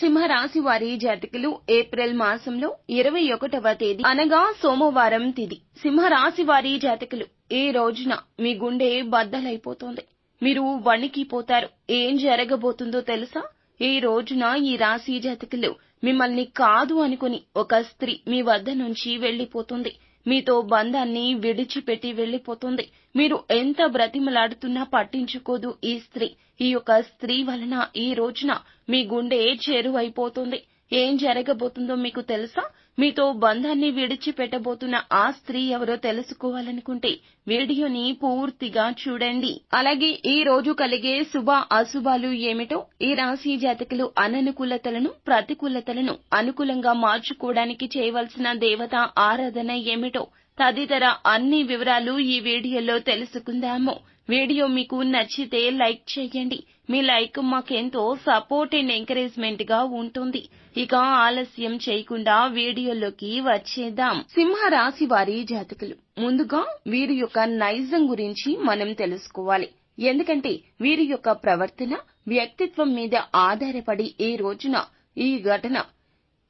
సింహరాశి వారి జాతకులు ఏప్రిల్ మాసంలో ఇరవై ఒకటవ తేదీ అనగా సోమవారం తిది. సింహరాశి వారి జాతకులు ఈ రోజున మీ గుండె బద్దలైపోతుంది. మీరు వణికిపోతారు. ఏం జరగబోతుందో తెలుసా? ఈ రోజున ఈ రాశి జాతకులు మిమ్మల్ని కాదు అనుకుని ఒక స్త్రీ మీ వద్ద నుంచి వెళ్ళిపోతుంది మీతో బంధాన్ని విడిచిపెట్టి వెళ్ళిపోతుంది మీరు ఎంత బ్రతిమలాడుతున్నా పట్టించుకోదు ఈ స్త్రీ. ఈ యొక్క స్త్రీ వలన ఈ రోజున మీ గుండె చేరువైపోతుంది. ఏం జరగబోతుందో మీకు తెలుసా? మీతో బంధాన్ని విడిచిపెట్టబోతున్న ఆ స్త్రీ ఎవరో తెలుసుకోవాలనుకుంటే వీడియోని పూర్తిగా చూడండి. అలాగే ఈ రోజు కలిగే శుభ అశుభాలు ఏమిటో ఈ రాశి జాతకులు అననుకూలతలను ప్రతికూలతలను అనుకూలంగా మార్చుకోవడానికి చేయవలసిన దేవత ఆరాధన ఏమిటో తదితర అన్ని వివరాలు ఈ వీడియోలో తెలుసుకుందాము. వీడియో మీకు నచ్చితే లైక్ చేయండి. మీ లైక్ మాకెంతో సపోర్ట్ అండ్ ఎంకరేజ్మెంట్గా ఉంటుంది. ఇక ఆలస్యం చేయకుండా వీడియోలోకి వచ్చేద్దాం. సింహ రాశి వారి జాతకులు. ముందుగా వీరి యొక్క నైజం గురించి మనం తెలుసుకోవాలి. ఎందుకంటే వీరి యొక్క ప్రవర్తన వ్యక్తిత్వం మీద ఆధారపడి ఈ రోజున ఈ ఘటన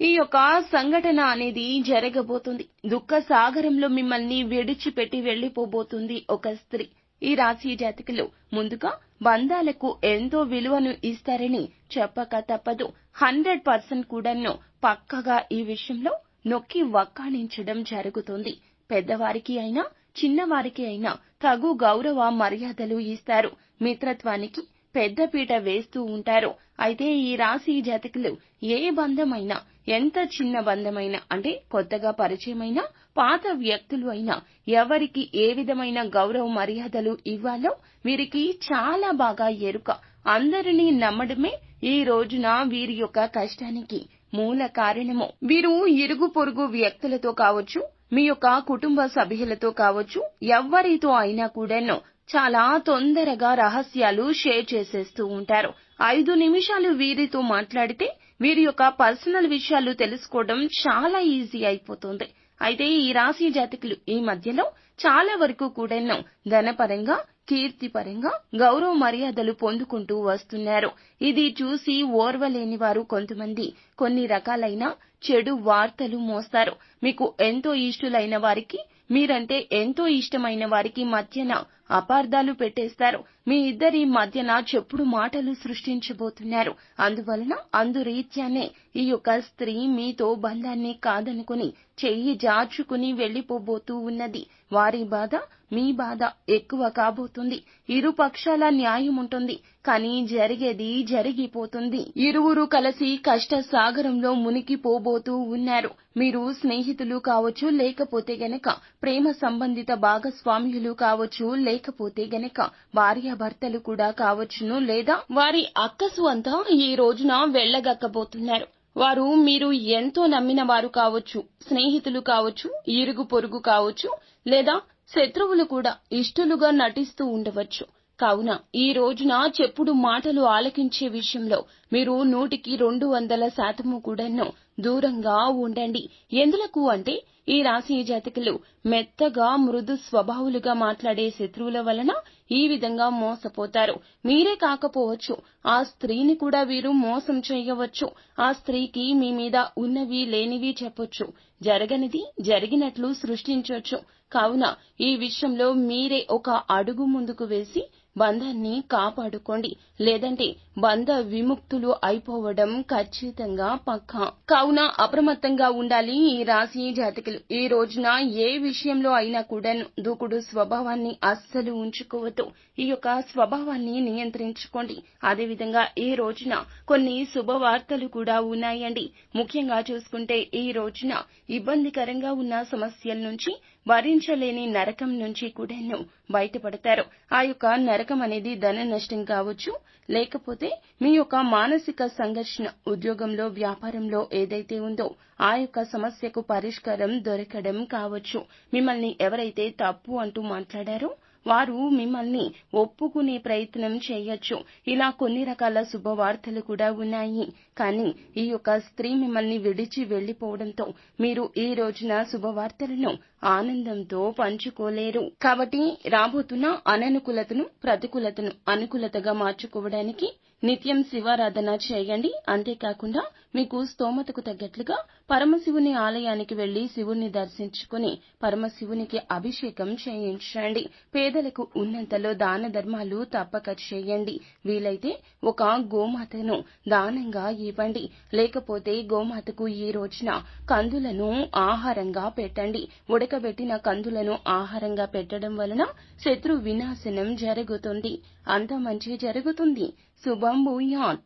ఈ యొక్క సంఘటన అనేది జరగబోతుంది. దుఃఖ సాగరంలో మిమ్మల్ని విడిచిపెట్టి వెళ్ళిపోబోతుంది ఒక స్త్రీ. ఈ రాశి జాతకులు ముందుగా బంధాలకు ఎంతో విలువను ఇస్తారని చెప్పక తప్పదు. హండ్రెడ్ పర్సెంట్ కూడాను పక్కగా ఈ విషయంలో నొక్కి వక్కాణించడం జరుగుతుంది. పెద్దవారికి అయినా చిన్నవారికి అయినా తగు గౌరవ మర్యాదలు ఇస్తారు. మిత్రత్వానికి పెద్దపీట వేస్తూ ఉంటారు. అయితే ఈ రాశి జాతకులు ఏ బంధమైనా ఎంత చిన్న బంధమైనా అంటే కొత్తగా పరిచయమైన పాత వ్యక్తులు అయినా ఎవరికి ఏ విధమైన గౌరవ మర్యాదలు ఇవ్వాలో వీరికి చాలా బాగా ఎరుక. అందరినీ నమ్మడమే ఈ రోజున వీరి యొక్క కష్టానికి మూల కారణము. వీరు ఇరుగు పొరుగు వ్యక్తులతో కావచ్చు మీ యొక్క కుటుంబ సభ్యులతో కావచ్చు ఎవరితో అయినా కూడాను చాలా తొందరగా రహస్యాలు షేర్ చేసేస్తూ ఉంటారు. ఐదు నిమిషాలు వీరితో మాట్లాడితే వీరి యొక్క పర్సనల్ విషయాలు తెలుసుకోవడం చాలా ఈజీ అయిపోతుంది. అయితే ఈ రాశి జాతకులు ఈ మధ్యలో చాలా వరకు కూడాను ధనపరంగా కీర్తిపరంగా గౌరవ మర్యాదలు పొందుకుంటూ వస్తున్నారు. ఇది చూసి ఓర్వలేని వారు కొంతమంది కొన్ని రకాలైన చెడు వార్తలు మోస్తారు. మీకు ఎంతో ఇష్టలైన వారికి మీరంటే ఎంతో ఇష్టమైన వారికి మధ్యన అపార్థాలు పెట్టేస్తారు. మీ ఇద్దరి మధ్యన చెప్పుడు మాటలు సృష్టించబోతున్నారు. అందువలన అందురీత్యానే ఈ యొక్క స్త్రీ మీతో బంధాన్ని కాదనుకుని చెయ్యి జార్చుకుని వెళ్ళిపోబోతూ ఉన్నది. వారి బాధ మీ బాధ ఎక్కువ కాబోతుంది. ఇరు పక్షాల న్యాయం ఉంటుంది. కానీ జరిగేది జరిగిపోతుంది. ఇరువురు కలిసి కష్ట సాగరంలో మునిగిపోబోతూ ఉన్నారు. మీరు స్నేహితులు కావచ్చు లేకపోతే గనక ప్రేమ సంబంధిత భాగస్వామ్యులు కావచ్చు లేకపోతే గనక భార్యాభర్తలు కూడా కావచ్చును లేదా వారి అక్కసు అంతా ఈ రోజున వెళ్ళగక్కబోతున్నారు వారు మీరు ఎంతో నమ్మిన వారు కావచ్చు స్నేహితులు కావచ్చు ఇరుగు పొరుగు కావచ్చు లేదా శత్రువులు కూడా ఇష్టలుగా నటిస్తూ ఉండవచ్చు. కావున ఈ రోజున చెప్పుడు మాటలు ఆలకించే విషయంలో మీరు నూటికి రెండు వందల శాతము కూడాను దూరంగా ఉండండి. ఎందులకు అంటే ఈ రాశి జాతకులు మెత్తగా మృదు స్వభావులుగా మాట్లాడే శత్రువుల వలన ఈ విధంగా మోసపోతారు. మీరే కాకపోవచ్చు. ఆ స్త్రీని కూడా వీరు మోసం చేయవచ్చు. ఆ స్త్రీకి మీ మీద ఉన్నవి లేనివి చెప్పొచ్చు. జరగనిది జరిగినట్లు సృష్టించొచ్చు. కావున ఈ విషయంలో మీరే ఒక అడుగు ముందుకు వేసి బంధాన్ని కాపాడుకోండి. లేదంటే బంధ విముక్తులు అయిపోవడం ఖచ్చితంగా పక్కా. కావున అప్రమత్తంగా ఉండాలి ఈ రాశి జాతకులు. ఈ రోజున ఏ విషయంలో అయినా కూడా దూకుడు స్వభావాన్ని అస్సలు ఉంచుకోవద్దు. ఈ యొక్క స్వభావాన్ని నియంత్రించుకోండి. అదేవిధంగా ఈ రోజున కొన్ని శుభవార్తలు కూడా ఉన్నాయండి. ముఖ్యంగా చూసుకుంటే ఈ రోజున ఇబ్బందికరంగా ఉన్న సమస్యల నుంచి భరించలేని నరకం నుంచి కూడాను బయటపడతారు. ఆ యొక్క నరకం అనేది ధన నష్టం కావచ్చు. లేకపోతే మీ యొక్క మానసిక సంఘర్షణ ఉద్యోగంలో వ్యాపారంలో ఏదైతే ఉందో ఆ యొక్క సమస్యకు పరిష్కారం దొరకడం కావచ్చు. మిమ్మల్ని ఎవరైతే తప్పు అంటూ మాట్లాడారో వారు మిమ్మల్ని ఒప్పుకునే ప్రయత్నం చేయొచ్చు. ఇలా కొన్ని రకాల శుభవార్తలు కూడా ఉన్నాయి. కానీ ఈ యొక్క స్త్రీ మిమ్మల్ని విడిచి వెళ్ళిపోవడంతో మీరు ఈ రోజున శుభవార్తలను ఆనందంతో పంచుకోలేరు. కాబట్టి రాబోతున్న అననుకూలతను ప్రతికూలతను అనుకూలతగా మార్చుకోవడానికి నిత్యం శివారాధన చేయండి. అంతేకాకుండా మీకు స్తోమతకు తగ్గట్లుగా పరమశివుని ఆలయానికి వెళ్ళి శివుణ్ణి దర్శించుకుని పరమశివునికి అభిషేకం చేయించండి. పేదలకు ఉన్నంతలో దాన ధర్మాలు తప్పక చేయండి. వీలైతే ఒక గోమాతను దానంగా ఇవ్వండి. లేకపోతే గోమాతకు ఈ రోజున కందులను ఆహారంగా పెట్టండి. ఉడకబెట్టిన కందులను ఆహారంగా పెట్టడం వలన శత్రు వినాశనం జరుగుతుంది. అంత మంచి జరుగుతుంది. శుభం భూయాన్